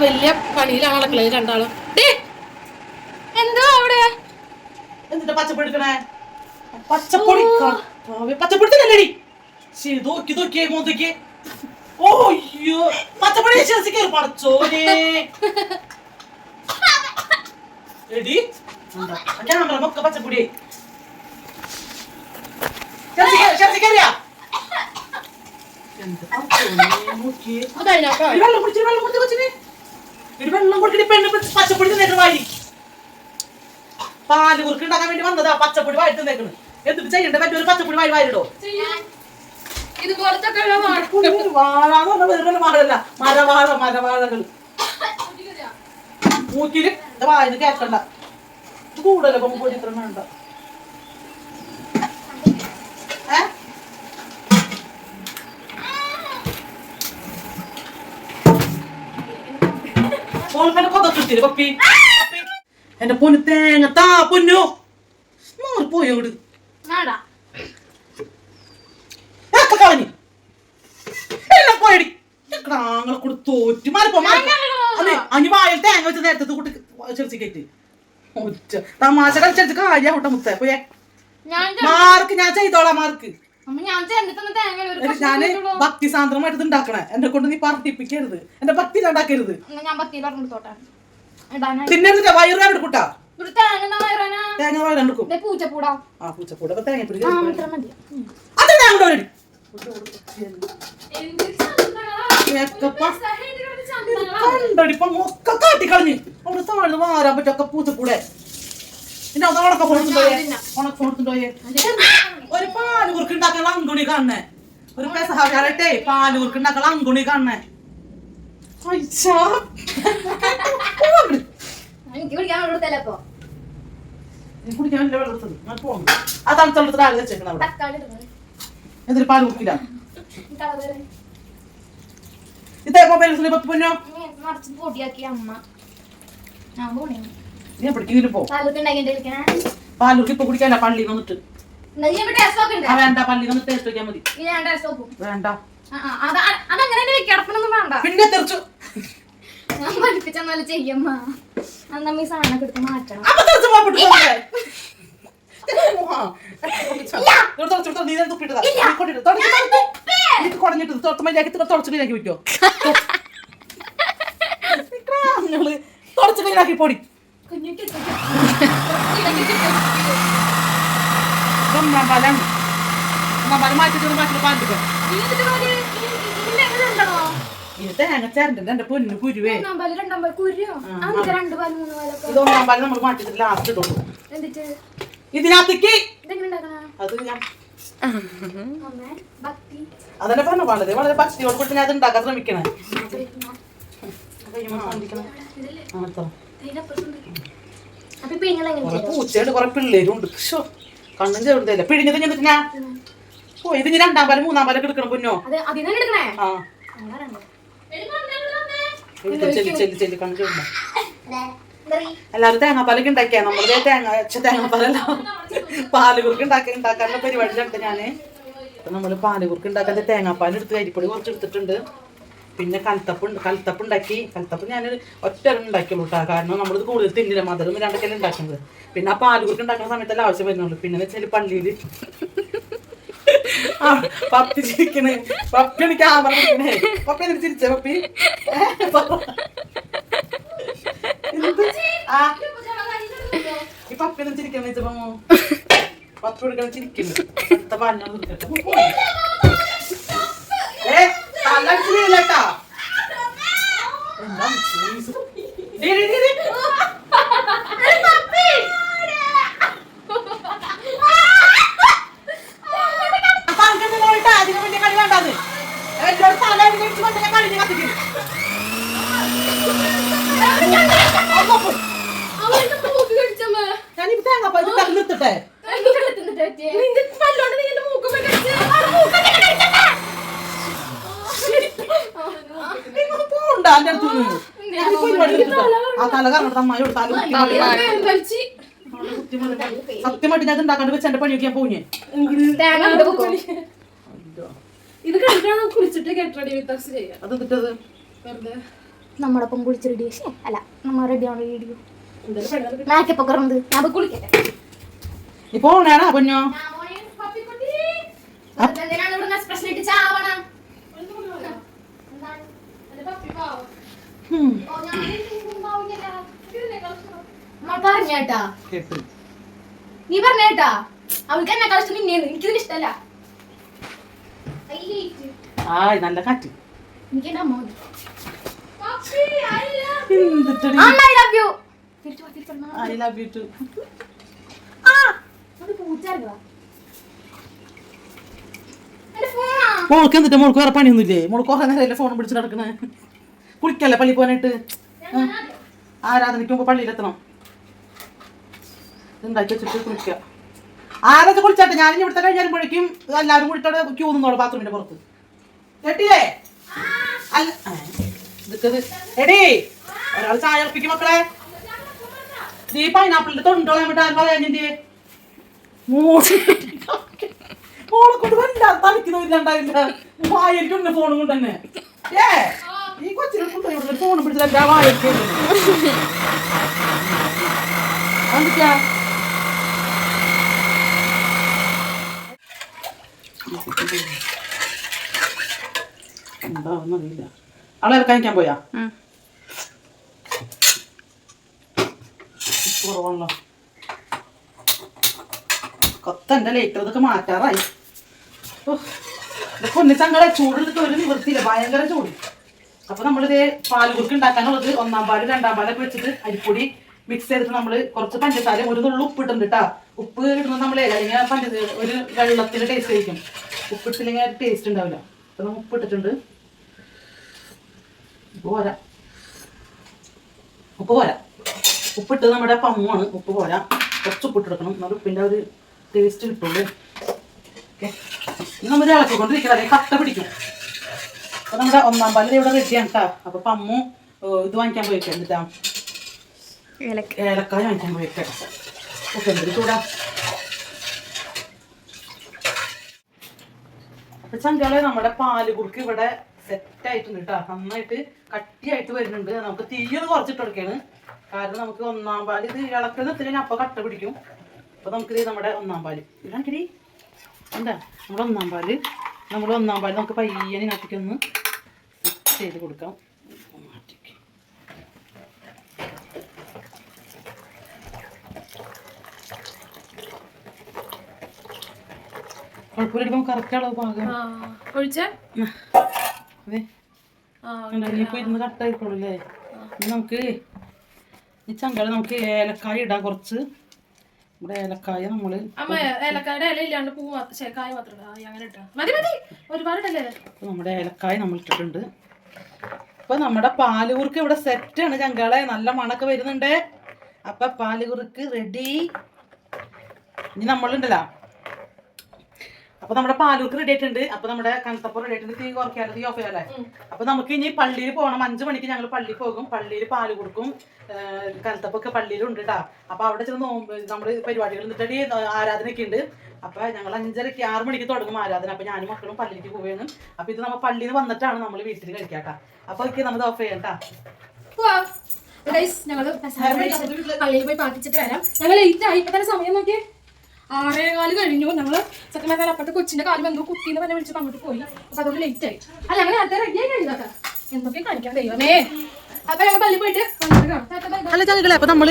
വലിയ പണിയിലാണ് നടക്കണത് രണ്ടാളും. എന്തോ അവിടെ? എന്നിട്ട് പച്ചപ്പൊടി എടുക്കണേ? പച്ചപ്പൊടി പച്ചപ്പൊടി തന്നെയല്ലേടി ശരി നോക്കി നോക്കിയേ മോന്തയ്ക്ക് ഓ അയ്യോ പച്ചപ്പൊടി വിശ്വസിക്കേ പടച്ചോനെ. എടി ക്യാമറ മൊക്ക പച്ചപ്പൊടി. എന്ത് നോക്കിയേ. വെള്ളം കുടിച്ചിട്ട് വെള്ളം കുടിച്ച് കൊച്ചിന്. എടി, വെള്ളം കുടിക്കടി പെണ്ണ് പച്ചപ്പൊടി തിന്നേക്കണ വാരി. പാൽ കുറുക്ക് ഉണ്ടാക്കാൻ വേണ്ടി വന്നതാ പച്ചപ്പൊടി വാരി തിന്നേക്കണ്. എന്നിട്ട് ചെയ്യണ്ട? ഒരു പച്ചപ്പൊടി വാരി വാരിടോ. ഇതുപോലത്തെ വാഴാന്ന് പറഞ്ഞ വെറുതെ വാഴല്ല മരവാഴ മരവാഴകൾ. മൂക്കിൽ വായന കേക്കണ്ട. ഇത് കൂടുതലോ ഇപ്പൊ മുപ്പത് ഇത്ര വേണ്ട. മോൾക്കെന്നെ കൊതച്ചിട്ടില്ല പപ്പി പപ്പി. എന്റെ പൊന്നു തേങ്ങ താ പൊന്നു. മാറി ഒക്കെ കളഞ്ഞു. എല്ലാം പോയടി. ഞങ്ങളെ കൂടെ തോറ്റ്. മാറിപ്പോ. അതെ അഞ്ഞു വായിൽ തേങ്ങ വെച്ച് നേരത്തെ കൂട്ടി ചെറിച്ചിക്കേറ്റ് ഒറ്റ തമാശ കളിച്ചു കാര്യാവട്ടെ മുത്തേ. പോയേ. മാർക്ക് ഞാൻ ചെയ്തോളാം മാർക്ക്. ഞാൻ. ഭക്തി സാന്ദ്രമായിട്ട് ഉണ്ടാക്കണേ. എന്നെ കൊണ്ട് നീ പറട്ടിപ്പിക്കരുത് എന്റെ ഭക്തി ഉണ്ടാക്കരുത്. ഞാൻ പത്തിയിൽ പറഞ്ഞെടുത്തോട്ടെ ഇടാനായി. തിന്നരുത് വയറ് എടുക്കൂട്ടാ? ഒരു തേങ്ങ വയറെടുക്കും പൂച്ചപ്പൂടാ. ആ തേങ്ങ ഒക്കെ കാട്ടിക്കളഞ്ഞ് അവിടെ താഴ്ന്ന് മാറാൻ പറ്റൊക്കെ പൂച്ചക്കൂടെ പിന്നെ അത് ഉണക്ക കൊടുത്തുണ്ടോയെ ഉണക്ക ഒരു പാൽ കുറുക്ക് ഉണ്ടാക്കാൻ അങ്കുണി കാണണേ. ഒരു പെസഹാരട്ടെ പാൽ കുറുക്ക് ഉണ്ടാക്കാൻ അങ്കുണി കാണണേ. ആകെ വെച്ചേക്കണം എന്നിട്ട് പാൽ കുറുക്കില്ല. കളറ് ഇതേ മൊബൈൽ പത്ത് പൊന്നോ? പൊടിയാക്കി അമ്മ. ഞാൻ പോണേ. നീ എപ്പോഴേക്കും പോ. പാലൊക്കെ ഇപ്പൊ കുടിക്കാനല്ല പള്ളി വന്നിട്ട്. വേണ്ട പള്ളി ടേസ്റ്റ് വെക്കാൻ മതി. വേണ്ട. അതങ്ങനെ തന്നെ വേണ്ട. പിന്നെ തെറിച്ചു. ഞാൻ പഠിപ്പിച്ചെന്നാലും ചെയ്യമ്മ. അന്ന് ഈ സാധനം എടുത്ത് മാറ്റണം. പോകപ്പെട്ടു തുടച്ചിട്ടാക്കി പൊടി. കുഞ്ഞിട്ട് ഒന്നാം ഞാൻ ഒന്നാം പാൽ മാറ്റിട്ട് മാറ്റി പാലിട്ട് ഇത് തേങ്ങ ചേരണ്ട എന്റെ പൊന്നു കുരുവേ. ഒന്നാം പാൽ രണ്ടാം പാൽ കുരുയോ അതൊക്കെ രണ്ട് പാൽ മൂന്ന് ഇത് ഒന്നാം പാൽ നമ്മൾ മാറ്റിട്ട് ലാസ്റ്റ് ഇടുള്ളൂ. ഇതിനകത്തേക്ക്. അത് ഞാൻ അതന്നെ പറഞ്ഞു വളരെ വളരെ ഭക്തിയോട് കൂടി ഞാൻ അത് ഉണ്ടാക്കാൻ ശ്രമിക്കണേ. പൂച്ചയുടെ കുറെ എങ്ങനെ പൂച്ചയുണ്ട് കുറെ പിള്ളേരും ഉണ്ട്. ഷോ കണ്ണും ചേർത്തില്ല പിഴിഞ്ഞത് ഞാൻ പറ്റുന്ന ഓ ഇത് ഇനി രണ്ടാം പാൽ മൂന്നാം പാലൊക്കെ എടുക്കണം പൊന്നോ? ആ. ചെല്ലി ചെല്ലി ചെല്ലി കണ്ണു ചേർന്ന എല്ലാവരും തേങ്ങാപ്പാലൊക്കെ ഉണ്ടാക്കിയാ? നമ്മൾ തേങ്ങ വെച്ച തേങ്ങാപ്പാലല്ല പാൽ കുറുക്ക് ഉണ്ടാക്കാൻ ഉണ്ടാക്കാനുള്ള പരിപാടിയിലുണ്ട് ഞാൻ. നമ്മൾ നമ്മൾ പാൽ കുറുക്ക് ഉണ്ടാക്കാൻ തേങ്ങാപ്പാലെടുത്ത് തേങ്ങാപ്പാൽ എടുത്ത് അരിപ്പൊടി കുറച്ച് എടുത്തിട്ടുണ്ട്. പിന്നെ കൽത്തപ്പ് കൽത്തപ്പ് ഉണ്ടാക്കി കൽത്തപ്പ് ഞാൻ ഒറ്റ ഉണ്ടാക്കിയുള്ളൂ കേട്ടോ കാരണം നമ്മളിത് കൂടുതൽ തിന്നില്ല മധുരം രണ്ടൊക്കെയല്ലേ ഉണ്ടാക്കുന്നത്. പിന്നെ ആ പാൽ കുറുക്ക് ഉണ്ടാക്കുന്ന സമയത്തല്ല ആവശ്യം വരുന്നുള്ളൂ. പിന്നെ വെച്ചാൽ പള്ളിയിൽ പപ്പി ചിരിക്കണേ. പപ്പിയാണ് ക്യാമറ പിടിക്കണേ. പപ്പി എന്നിട്ട് ചിരിച്ചേ പപ്പി? ഈ പപ്പി എന്നിട്ട് ചിരിക്കണ വെച്ചപ്പോ പപ്പി എടുക്കണ ചിരിക്കുന്നു അടുത്ത നിൽക്കട്ടെ. ഏ? लक्ष्मी लटा। धीरे धीरे എന്റെ അടുത്ത് നിന്ന്. ആ തല കറങ്ങട്ടെ അമ്മായിയോട് തല കുത്തി മതി. വലിച്ച്. തല കുത്തി മതി. സത്യമായിട്ട് ഞാൻ ഉണ്ടാക്കാണ്ട് വെച്ച് എന്റെ പണിയൊക്കെ ചെയ്യാം അത് എന്നിട്ടത് വെറുതെ നമ്മളൊപ്പം കുളിച്ച് റെഡി അല്ല നമ്മൾ റെഡി ആവണ വീഡിയോ ഞാൻ ഇപ്പൊ ഓണാണോ പൊന്നോ ചാവണം ഉം. നമ്മൾ പറഞ്ഞേട്ടാ നീ പറഞ്ഞേട്ടാ അവൾക്ക് എന്നെ കളിച്ചു നിന്നേന്ന് എനിക്കിതിന് ഇഷ്ടല്ല. ആയ് നല്ല കാറ്റ്. എനിക്ക് എന്റെ അമ്മ. മോൾക്ക് എന്നിട്ട് മോൾക്ക് വേറെ പണിയൊന്നുമില്ലേ? കുറെ നേരം ഫോൺ പിടിച്ച് നടക്കണേ? കുളിക്കല്ലേ പള്ളി പോകാനായിട്ട്. ആരാധനയ്ക്ക് മുമ്പ് പള്ളിയിലെത്തണം ഉണ്ടാക്കി വെച്ചിട്ട് കുളിക്കുക? ആരൊക്കെ കുളിച്ചാട്ടെ? ഞാൻ ഇവിടുത്തെ കഴിഞ്ഞാലുമ്പോഴേക്കും എല്ലാവരും കൂടിയിട്ട് ക്യൂ നിന്നോളൂ ബാത്റൂമിന്റെ പുറത്ത്. കേട്ടില്ലേ അല്ല ഇതൊക്കെ എടീ! ഒരാൾ ചായ ഉറപ്പിക്കും മക്കളെ. നീ പൈനാപ്പിളിന്റെ തൊണ്ടോ എന്നിട്ട് ആരും പറയാഞ്ഞിന്റെ മോളെ കൊണ്ട് വല്ലാതെ തളിക്കുന്നില്ലാണ്ടായില്ല വായിരിക്കും ഫോണും കൊണ്ട് തന്നെ ഏ? ഈ കൊച്ചിനെ ഫോൺ പിടിച്ചില്ല വായിരിക്കും എന്തൊക്കെയാ? എന്താണെന്നറിയില്ല അവളെ കഴിക്കാൻ പോയാ? കുറവാണല്ലോ. കൊത്തന്റെ ലൈറ്റർ ഇതൊക്കെ മാറ്റാറായി. ഇതൊക്കെ ഒന്നിച്ചങ്ങളെ ചൂടിലൊക്കെ ഒരു നിവൃത്തിയില്ല. ഭയങ്കര ചൂട്. അപ്പൊ നമ്മളിത് പാലുകുറുക്ക് ഉണ്ടാക്കാനുള്ളത് ഒന്നാം പാൽ രണ്ടാം പാലൊക്കെ വെച്ചിട്ട് അരിപ്പൊടി മിക്സ് ചെയ്തിട്ട് നമ്മൾ കുറച്ച് പഞ്ചസാര ഒരു നുള്ളു ഉപ്പ് ഇട്ടുണ്ട് കേട്ടാ ഉപ്പ് ഇടുന്നത് നമ്മൾ അല്ലെങ്കിൽ പഞ്ചസാര ഒരു വെള്ളത്തിന് ടേസ്റ്റ് ആയിരിക്കും. ഉപ്പിട്ടില്ലെങ്കിൽ ടേസ്റ്റ് ഉണ്ടാവില്ല. അപ്പൊ നമ്മൾ ഉപ്പ് ഇട്ടിട്ടുണ്ട്. ഉപ്പ് പോരാ. ഉപ്പ് പോരാ. ഉപ്പിട്ട് നമ്മുടെ പമ്മാണ്. ഉപ്പ് പോരാ. കുറച്ച് ഉപ്പ് ഇട്ടെടുക്കണം എന്നാൽ ഉപ്പിന്റെ ഒരു ടേസ്റ്റ് കിട്ടുള്ളൂ. ഓക്കെ. നമ്മൾ ഇളക്കിക്കൊണ്ടിരിക്കുന്നത് കട്ട പിടിക്കും. അപ്പൊ നമ്മുടെ ഒന്നാം പാലത് ഇവിടെ റെഡിയാണ് കേട്ടോ അപ്പൊ പമ്മു ഇത് വാങ്ങിക്കാൻ പോയിക്കാം എന്നിട്ടാ ഏലക്കായ വാങ്ങിക്കാൻ പോയിക്കാം ഓക്കെ എന്തൊരു ചൂടാ. അപ്പൊ ചങ്കാളെ നമ്മുടെ പാൽ കുറുക്ക് ഇവിടെ സെറ്റ് ആയിട്ടുണ്ട് കേട്ടോ നന്നായിട്ട് കട്ടിയായിട്ട് വരുന്നുണ്ട്. നമുക്ക് തീയൊന്ന് കുറച്ചിട്ട് കൊടുക്കാണ്. കാരണം നമുക്ക് ഒന്നാം പാൽ ഇത് ഇളക്കുന്ന എത്തില്ലെങ്കിൽ അപ്പൊ കട്ട പിടിക്കും. അപ്പൊ നമുക്ക് ഇത് നമ്മുടെ ഒന്നാം പാൽ. ഇതാക്കിടി എന്താ? നമ്മുടെ ഒന്നാം പാൽ. നമ്മുടെ ഒന്നാം പാടി നമുക്ക് പയ്യനെ നാട്ടിക്കൊന്ന് സെറ്റ് ചെയ്ത് കൊടുക്കാം. മാറ്റിക്ക്. കുഴപ്പമില്ല കറക്റ്റ് അളവ് പാകം? ഒഴിച്ചേ? അതെ. ഇനിയിപ്പോ ഇരുന്ന് കട്ടായിക്കോളൂ അല്ലേ? ഇനി നമുക്ക് ഈ ചങ്കള നമുക്ക് ഏലക്കായ ഇടാം കുറച്ച്. ഇവിടെ ഏലക്കായ നമ്മൾ അമ്മ ഏലക്കായുടെ ഇല ഇല്ലാണ്ട് പൂ മാത്രം ശ്ശെ, കായ മാത്രം ആ, അങ്ങനെ ഇട്ടാ. മതി മതി. നമ്മുടെ ഏലക്കായ നമ്മൾ ഇട്ടിട്ടുണ്ട്. അപ്പൊ നമ്മുടെ പാലുകുറുക്ക് ഇവിടെ സെറ്റ് ആണ് ചങ്കളെ. നല്ല മണൊക്കെ വരുന്നുണ്ട്. അപ്പൊ പാലുകുറുക്ക് റെഡി ഇനി നമ്മളുണ്ടല്ലോ. അപ്പൊ നമ്മുടെ പാലൂർക്ക് റെഡി ആയിട്ടുണ്ട്. അപ്പൊ നമ്മുടെ കണത്തപ്പൂർ റെഡി ആയിട്ടുണ്ട്. തീ കുറയ്ക്കാറ് തീ ഓഫ് ചെയ്യാല്ലേ അപ്പൊ നമുക്ക് ഇനി പള്ളിയിൽ പോകണം. അഞ്ചു മണിക്ക് ഞങ്ങൾ പള്ളിയിൽ പോകും. പള്ളിയിൽ പാൽ കൊടുക്കും. കണത്തപ്പൊക്കെ പള്ളിയിലുണ്ട് കേട്ടാ അപ്പൊ അവിടെ ചെന്ന് നോമ്പ് നമ്മൾ പരിപാടികൾ എന്നിട്ടടി ആരാധനയൊക്കെ ഉണ്ട്. അപ്പൊ ഞങ്ങൾ അഞ്ചരക്ക് ആറു മണിക്ക് തുടങ്ങും ആരാധന. അപ്പൊ ഞാനും മക്കളും പള്ളിക്ക് പോവുകയാണ്. അപ്പൊ ഇത് നമ്മൾ പള്ളിയിൽ നിന്ന് വന്നിട്ടാണ് നമ്മൾ വീട്ടിൽ കഴിക്കാട്ടാ അപ്പൊ ഒക്കെ നമ്മൾ ഓഫ് ചെയ്യാം കേട്ടാ ഞങ്ങൾ പള്ളിയിൽ പോയി പാട്ടിച്ചിട്ട് വരാം. ഞങ്ങൾ ലേറ്റ് ആയി. ഇപ്പൊ തന്നെ സമയം നോക്കിയേ. ആറേ കാൽ കഴിഞ്ഞു. ഞങ്ങൾ സത്യം പറഞ്ഞാൽ അപ്പുറത്തെ കൊച്ചിന്റെ കാലം എന്തോ കുത്തിന്ന് പറഞ്ഞ വിളിച്ചിട്ട് അങ്ങോട്ട് പോയി. അപ്പൊ അതുകൊണ്ട് ലേറ്റ് ആയി. അല്ല ഞങ്ങൾ നേരത്തെ റെഡി ആയി കഴിഞ്ഞതൊക്കെ എന്തൊക്കെ കാണിക്കാൻ ദൈവമേ? അപ്പൊ. അല്ല ചങ്ങളെ അപ്പൊ നമ്മൾ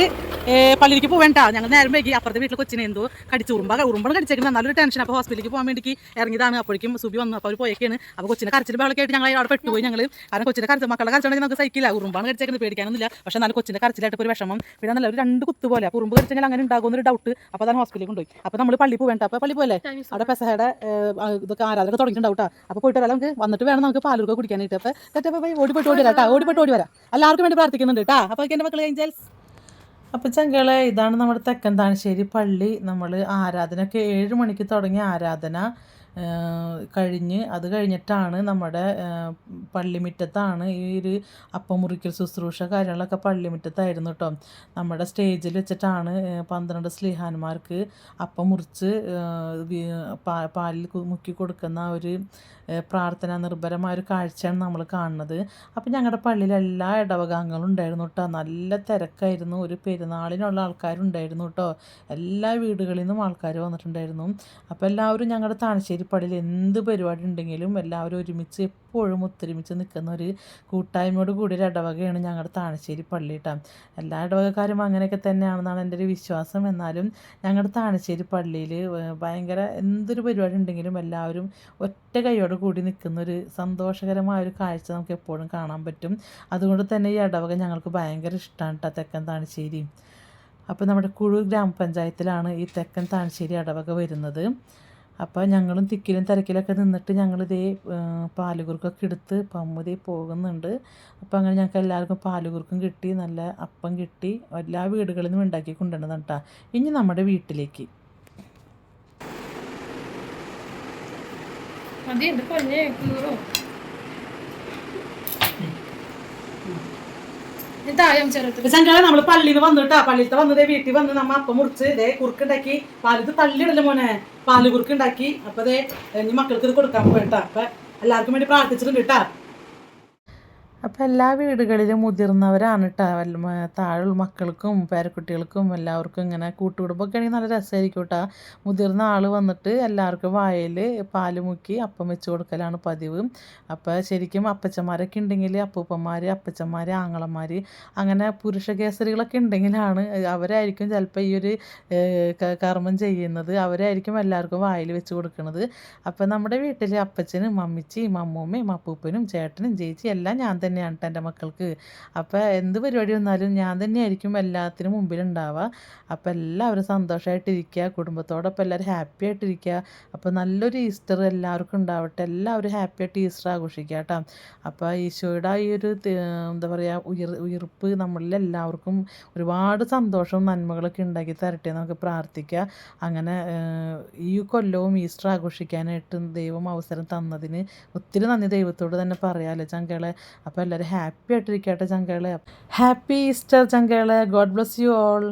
പള്ളിക്ക് പോവേണ്ട. ഞങ്ങൾ നേരം വൈകി അപ്പുറത്തെ വീട്ടിൽ കൊച്ചിനെ എന്തോ കടിച്ചു. ഉറുമ്പ ഉറുമ്പണ് കടിച്ചേക്കുന്നത് നല്ലൊരു ടെൻഷൻ അപ്പോൾ ഹോസ്പിറ്റലിലേക്ക് പോകാൻ വേണ്ടി ഇറങ്ങിയതാണ്. അപ്പോഴേക്കും സുബി വന്നു. അപ്പോൾ അവർ പോയേക്കാണ്. അപ്പോൾ കൊച്ചിനെ കരച്ചിൽ ബഹളൊക്കെ ആയിട്ട് ഞങ്ങൾ അവിടെ പെട്ടുപോയി ഞങ്ങൾ കാരണം കൊച്ചിനെ കരച്ച മക്കളെ കരച്ചുണ്ടെങ്കിൽ നമുക്ക് സൈക്കില്ല ഉറുമ്പാണ് കടിച്ചേക്കുന്നത് പേടിക്കാനൊന്നുമില്ല. പക്ഷെ എന്നാലും കൊച്ചിന്റെ കരച്ചിലായിട്ട് ഒരു വിഷമം. പിന്നെ നല്ലൊരു രണ്ട് കുത്തു പോലെ. അപ്പോൾ ഉറുമ്പ് കടിച്ചാൽ അങ്ങനെ ഉണ്ടാകുന്ന ഒരു ഡൗട്ട് അപ്പോൾ അതാണ് ഹോസ്പിറ്റലിൽ കൊണ്ടുപോയി. അപ്പോൾ നമ്മൾ പള്ളി പോവേണ്ട. അപ്പോൾ പള്ളി പോലെ അവിടെ പെസഹയുടെ ഇതൊക്കെ ആരാധന തുടങ്ങിയിട്ടുണ്ടാവും കേട്ടോ അപ്പോൾ പോയിട്ട് വരാം. നമുക്ക് വന്നിട്ട് വേണം നമുക്ക് പാലൂർക്ക് കുടിക്കാനായിട്ട്. അപ്പോൾ തെറ്റപ്പോൾ പോയി ഓടി വരാം കേട്ടോ ഓടി വരാം. എല്ലാവർക്കും വേണ്ടി പ്രാർത്ഥിക്കുന്നുണ്ട് കേട്ടോ അപ്പൊ എന്റെ മക്കൾ ഏഞ്ചൽസ് അപ്പോൾ ചങ്കളെ ഇതാണ് നമ്മുടെ തെക്കൻ താണശ്ശേരി പള്ളി. നമ്മൾ ആരാധനയൊക്കെ ഏഴ് മണിക്ക് തുടങ്ങിയ ആരാധന കഴിഞ്ഞ് അത് കഴിഞ്ഞിട്ടാണ് നമ്മുടെ പള്ളിമുറ്റത്താണ് ഈ ഒരു അപ്പം മുറിക്കൽ ശുശ്രൂഷ കാര്യങ്ങളൊക്കെ പള്ളിമുറ്റത്തായിരുന്നു കേട്ടോ നമ്മുടെ സ്റ്റേജിൽ വെച്ചിട്ടാണ് പന്ത്രണ്ട് സ്ലിഹാന്മാർക്ക് അപ്പം മുറിച്ച് പാലിൽ മുക്കി കൊടുക്കുന്ന ഒരു പ്രാർത്ഥന നിർഭരമായ ഒരു കാഴ്ചയാണ് നമ്മൾ കാണുന്നത്. അപ്പം ഞങ്ങളുടെ പള്ളിയിൽ എല്ലാ ഇടവകാംഗങ്ങളും ഉണ്ടായിരുന്നു കേട്ടോ നല്ല തിരക്കായിരുന്നു. ഒരു പെരുന്നാളിനുള്ള ആൾക്കാരുണ്ടായിരുന്നു കേട്ടോ എല്ലാ വീടുകളിൽ നിന്നും ആൾക്കാർ വന്നിട്ടുണ്ടായിരുന്നു. അപ്പോൾ എല്ലാവരും ഞങ്ങളുടെ താണശ്ശേരി പള്ളിയിൽ എന്ത് പരിപാടി ഉണ്ടെങ്കിലും എല്ലാവരും ഒരുമിച്ച് എപ്പോഴും നിൽക്കുന്ന ഒരു കൂട്ടായ്മയോട് കൂടി ഒരു ഇടവകയാണ് ഞങ്ങളുടെ താണശ്ശേരി പള്ളി കേട്ടോ എല്ലാ ഇടവകക്കാരും അങ്ങനെയൊക്കെ തന്നെയാണെന്നാണ് എന്റെ ഒരു വിശ്വാസം. എന്നാലും ഞങ്ങളുടെ താണശ്ശേരി പള്ളിയിൽ ഭയങ്കര എന്തൊരു പരിപാടി ഉണ്ടെങ്കിലും എല്ലാവരും ഒറ്റ കൈയോട് കൂടി നിൽക്കുന്ന ഒരു സന്തോഷകരമായ ഒരു കാഴ്ച നമുക്ക് എപ്പോഴും കാണാൻ പറ്റും. അതുകൊണ്ട് തന്നെ ഈ ഇടവക ഞങ്ങൾക്ക് ഭയങ്കര ഇഷ്ടമാണ് കേട്ടോ തെക്കൻ താണശ്ശേരി. അപ്പോൾ നമ്മുടെ കുഴു ഗ്രാമപഞ്ചായത്തിലാണ് ഈ തെക്കൻ താണശ്ശേരി ഇടവക വരുന്നത്. അപ്പോൾ ഞങ്ങളും തിക്കിലും തിരക്കിലൊക്കെ നിന്നിട്ട് ഞങ്ങളിതേ പാലുകുറുക്കൊക്കെ എടുത്ത് പമ്മുതേ പോകുന്നുണ്ട്. അപ്പോൾ അങ്ങനെ ഞങ്ങൾക്ക് എല്ലാവർക്കും പാലുകുറുക്കും കിട്ടി നല്ല അപ്പം കിട്ടി. എല്ലാ വീടുകളിൽ നിന്നും ഉണ്ടാക്കി കൊണ്ടുവരണം കേട്ടോ ഇനി നമ്മുടെ വീട്ടിലേക്ക്. അതെ എന്റെ പൊന്നെ കീറോ താഴെ നമ്മൾ പള്ളിയിൽ വന്നിട്ടാ. പള്ളിയിലത്തെ വന്നതേ വീട്ടിൽ വന്ന് നമ്മ അപ്പം മുറിച്ച് ഇതേ കുറുക്കുണ്ടാക്കി പാലിത് തള്ളിയിടല്ലേ മോനെ? പാൽ കുറുക്കുണ്ടാക്കി അപ്പൊ ദേ ഇനി മക്കൾക്ക് ഇത് കൊടുക്കാൻ പോയിട്ടാ. അപ്പൊ എല്ലാവർക്കും വേണ്ടി പ്രാർത്ഥിച്ചിട്ടുണ്ട് കേട്ടാ അപ്പോൾ എല്ലാ വീടുകളിലും മുതിർന്നവരാണ് കേട്ടോ താഴെ മക്കൾക്കും പേരക്കുട്ടികൾക്കും എല്ലാവർക്കും ഇങ്ങനെ കൂട്ടുകുടുംബമൊക്കെ ആണെങ്കിൽ നല്ല രസമായിരിക്കും കേട്ടോ മുതിർന്ന ആൾ വന്നിട്ട് എല്ലാവർക്കും വായയിൽ പാൽ മുക്കി അപ്പം വെച്ച് കൊടുക്കലാണ് പതിവ്. അപ്പോൾ ശരിക്കും അപ്പച്ചന്മാരൊക്കെ ഉണ്ടെങ്കിൽ അപ്പൂപ്പന്മാർ അപ്പച്ചന്മാർ ആങ്ങളന്മാർ അങ്ങനെ പുരുഷ കേസരികളൊക്കെ ഉണ്ടെങ്കിലാണ് അവരായിരിക്കും ചിലപ്പോൾ ഈ ഒരു കർമ്മം ചെയ്യുന്നത്. അവരായിരിക്കും എല്ലാവർക്കും വായിൽ വെച്ച് കൊടുക്കുന്നത് അപ്പോൾ നമ്മുടെ വീട്ടിൽ അപ്പച്ചനും മമ്മിച്ചിയും അമ്മൂമ്മയും അപ്പൂപ്പനും ചേട്ടനും ചേച്ചി എല്ലാം ഞാൻ തന്നെയാണ് കേട്ടോ എന്റെ മക്കൾക്ക്. അപ്പോൾ എന്ത് പരിപാടി വന്നാലും ഞാൻ തന്നെയായിരിക്കും എല്ലാത്തിനും മുമ്പിലുണ്ടാവുക. അപ്പോൾ എല്ലാവരും സന്തോഷമായിട്ടിരിക്കുക കുടുംബത്തോടൊപ്പം എല്ലാവരും ഹാപ്പി ആയിട്ടിരിക്കുക അപ്പോൾ നല്ലൊരു ഈസ്റ്റർ എല്ലാവർക്കും ഉണ്ടാവട്ടെ. എല്ലാവരും ഹാപ്പി ആയിട്ട് ഈസ്റ്റർ ആഘോഷിക്കുക കേട്ടോ അപ്പോൾ ഈശോയുടെ ആ ഈ ഒരു എന്താ പറയുക ഉയർ ഉയർപ്പ് നമ്മളിൽ എല്ലാവർക്കും ഒരുപാട് സന്തോഷവും നന്മകളൊക്കെ ഉണ്ടാക്കി തരട്ടെ നമുക്ക് പ്രാർത്ഥിക്കുക. അങ്ങനെ ഈ കൊല്ലവും ഈസ്റ്റർ ആഘോഷിക്കാനായിട്ട് ദൈവം അവസരം തന്നതിന് ഒത്തിരി നന്ദി ദൈവത്തോട് തന്നെ പറയാമല്ലോ ചങ്കളെ. അപ്പോൾ എല്ലാവരും ഹാപ്പി ആയിട്ടിരിക്കട്ടെ ചങ്കകളെ ഹാപ്പി ഈസ്റ്റർ ചങ്കകളെ ഗോഡ് ബ്ലസ് യു ഓൾ